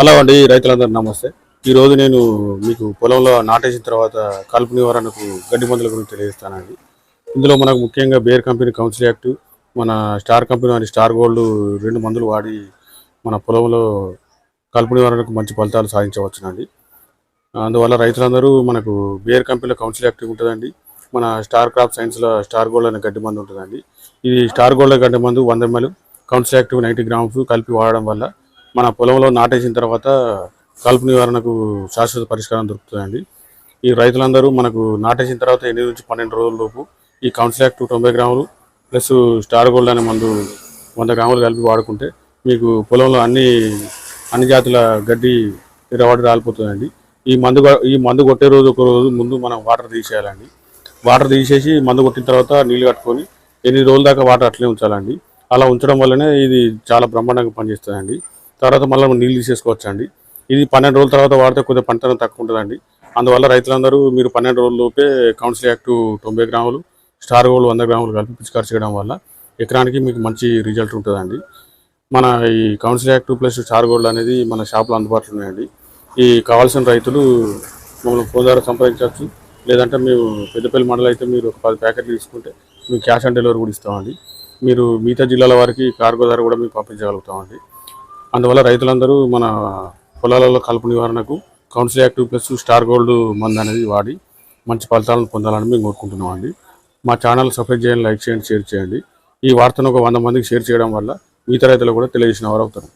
Hello అండి రైతులందరూ నమస్తే. ఈరోజు నేను మీకు పొలంలో నాటేసిన తర్వాత కలుపు నివారణకు గడ్డి మందుల గురించి తెలియజేస్తానండి. ఇందులో మనకు ముఖ్యంగా బేర్ కంపెనీ కౌన్సిల్ యాక్ట్ మన స్టార్ కంపెనీ అని స్టార్ గోల్డ్ రెండు మందులు వాడి మన పొలంలో కలుపు నివారణకు మంచి ఫలితాలు సాధించవచ్చునండి. అందువల్ల రైతులందరూ మనకు బేర్ కంపెనీలో కౌన్సిల్ యాక్ట్ ఉంటుందండి. మన స్టార్ క్రాప్ సైన్స్లో స్టార్ గోల్డ్ అనే గడ్డి మందు ఉంటుందండి. ఇది స్టార్ గోల్డ్ గడ్డి మందు వంద ML council active ninety grams కలిపి వాడడం వల్ల మన పొలంలో నాటేసిన తర్వాత కలుపు నివారణకు శాశ్వత పరిష్కారం దొరుకుతుందండి. ఈ రైతులందరూ మనకు నాటేసిన తర్వాత ఎనిమిది నుంచి పన్నెండు రోజుల లోపు ఈ కౌన్సిల్ యాక్టివ్ తొంభై గ్రాములు ప్లస్ స్టార్ గోల్డ్ అనే మందు వంద గ్రాములు కలిపి వాడుకుంటే మీకు పొలంలో అన్ని అన్ని జాతుల గడ్డి ఇరవాడి రాలిపోతుందండి. ఈ మందు ఈ మందు కొట్టే రోజు ఒక రోజు ముందు మనం వాటర్ తీసేయాలండి. వాటర్ తీసేసి మందు కొట్టిన తర్వాత నీళ్ళు కట్టుకొని ఎన్ని రోజుల దాకా వాటర్ అట్లే ఉంచాలండి. అలా ఉంచడం వల్లనే ఇది చాలా బ్రహ్మాండంగా పనిచేస్తుందండి. తర్వాత మళ్ళీ నీళ్ళు తీసేసుకోవచ్చండి. ఇది పన్నెండు రోజుల తర్వాత వాడితే కొద్దిగా పంటనం తక్కువ ఉంటుందండి. అందువల్ల రైతులందరూ మీరు పన్నెండు రోజుల్లోపే కౌన్సిల్ యాక్ట్ తొంభై గ్రాములు స్టార్ గోల్డ్ వంద గ్రాములు కలిపి పిచికారు చేయడం వల్ల ఎకరానికి మీకు మంచి రిజల్ట్ ఉంటుందండి. మన ఈ council act plus star gold అనేది మన షాప్లో అందుబాటులో ఉన్నాయండి. ఈ కావాల్సిన రైతులు మమ్మల్ని ఫోన్ ద్వారా సంప్రదించవచ్చు. లేదంటే మేము పెద్దపల్లి మండలం అయితే మీరు ఒక పది ప్యాకెట్లు తీసుకుంటే మేము క్యాష్ ఆన్ డెలివరీ కూడా ఇస్తామండి. మీరు మిగతా జిల్లాల వారికి కార్గో ధర కూడా మేము పంపించగలుగుతామండి. అందువల్ల రైతులందరూ మన పొలాలలో కలుపు నివారణకు council active plus star gold మందు అనేది వాడి మంచి ఫలితాలను పొందాలని మేము కోరుకుంటున్నాం అండి మా ఛానల్ సబ్స్క్రైబ్ చేయండి లైక్ చేయండి షేర్ చేయండి. ఈ వార్తను ఒక వంద మందికి షేర్ చేయడం వల్ల మిగతా రైతులు కూడా తెలియజేసిన వారు అవుతారు.